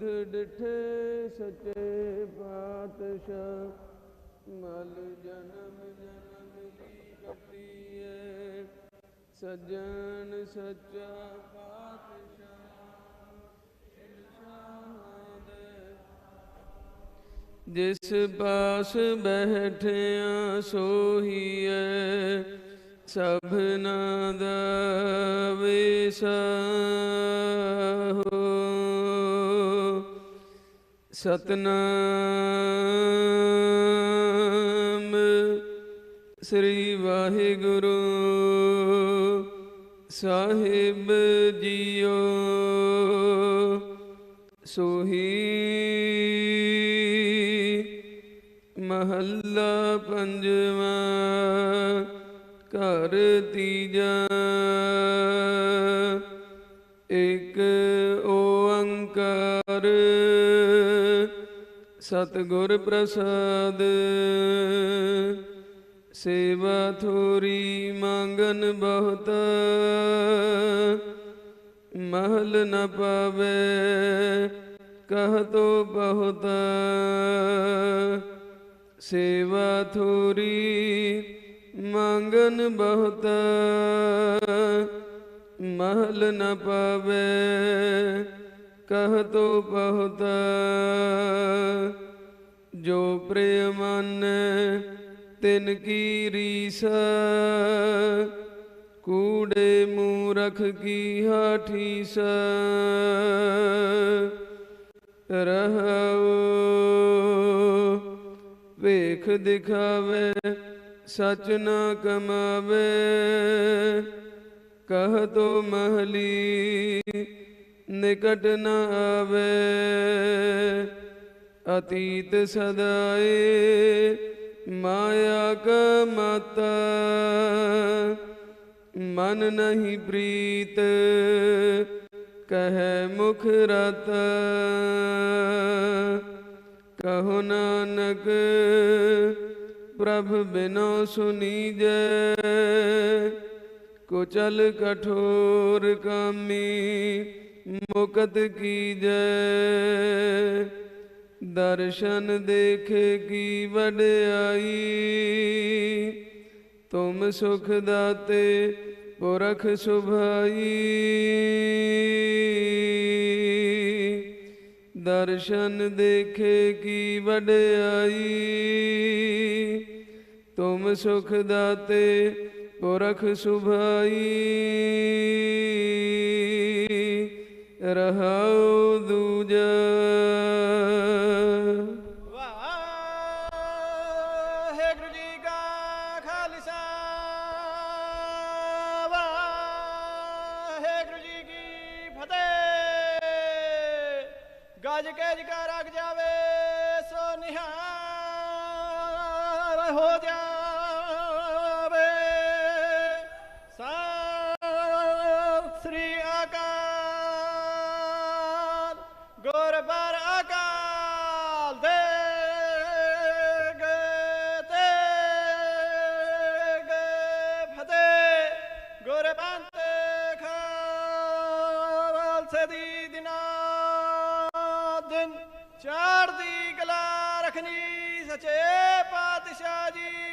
ਤੁਧ ਡਿਠੇ ਸੱਚੇ ਪਾਤਸ਼ਾਹ, ਮਲ ਜਨਮ ਜਨਮ ਦੀ ਕੱਟੀਏ ਸੱਜਣ ਸੱਚਾ ਪਾਤਸ਼ਾਹ ਇਰਸ਼ਾਦ ਜਿਸ ਪਾਸ ਬੈਠਿਆ ਸੋਹੀਐ, ਸਭਨਾ ਦਾ ਵਿਸਾਹੋ ਸਤਨਾਮ। ਸ੍ਰੀ ਵਾਹਿਗੁਰੂ ਸਾਹਿਬ ਜੀਓ। ਸੋਹੀ ਮਹੱਲਾ ਪੰਜਵਾਂ ਘਰ ਤੀਜਾ। ਇਕ ਓੰਕਾਰ ਸਤਿਗੁਰ ਪ੍ਰਸਾਦ, ਸੇਵਾ ਥੋਰੀ ਮੰਗਨ ਬਹੁਤ, ਮਹਲ ਨ ਪਾਵੇ, ਕਹ ਤੋ ਬਹੁਤ। ਸੇਵਾ ਥੋਰੀ ਮੰਗਨ ਬਹੁਤ, ਮਹਲ ਨ ਪਾਵੇ ਕਹ ਤੋ ਬਹੁਤ, ਜੋ ਪ੍ਰੇਮਨ ਤਿਨ ਕੀ ਰੀਸ, ਕੂੜੇ ਮੂਰਖ ਕੀ ਹਾਠੀਸ ਰਹੋ ਵੇਖ ਦਿਖਾਵੇ, ਸਚ ਨਾ ਕਮਾਵੇ, ਕਹ ਤੋ ਮਹਲੀ ਨਿਕਟ ਨ ਆਵੇ, ਅਤੀਤ ਸਦਾਏ ਮਾਇਆ ਕਾ ਮਾਤਾ, ਮਨ ਨਹੀਂ ਪ੍ਰੀਤ, ਕਹੈ ਮੁਖ ਰਤਾ। ਕਹੋ ਨਾਨਕ, ਪ੍ਰਭ ਬਿਨੋ ਸੁਨੀਜੈ, ਕੁਚਲ ਕਠੋਰ ਕਾਮੀ। ਮੁਕਤ ਕੀਜੈ, ਦਰਸ਼ਨ ਦੇਖੇ ਕੀ ਵਡਿਆਈ ਤੁਮ ਸੁਖ ਦਾਤੇ ਪੁਰਖ ਸੁਭਾਈ। ਦਰਸ਼ਨ ਦੇਖੇ ਕੀ ਵਡਿਆਈ ਤੁਮ ਸੁਖ ਦਾਤੇ ਪੁਰਖ ਸੁਭਾਈ। ਰਹਾਉ ਦੂਜਾ। ਵਾਹਿਗੁਰੂ ਜੀ ਕਾ ਖਾਲਸਾ। ਵਾਹਿਗੁਰੂ ਜੀ ਕੀ ਫਤਿਹ। ਗੱਜ ਕੇ ਜਕਾਰ ਰੱਖ ਜਾਵੇ ਸੋ ਨਿਹਾਲ ਹੋ ਜਾਵੇ ਸਚੇ ਪਾਤਸ਼ਾਹ ਜੀ।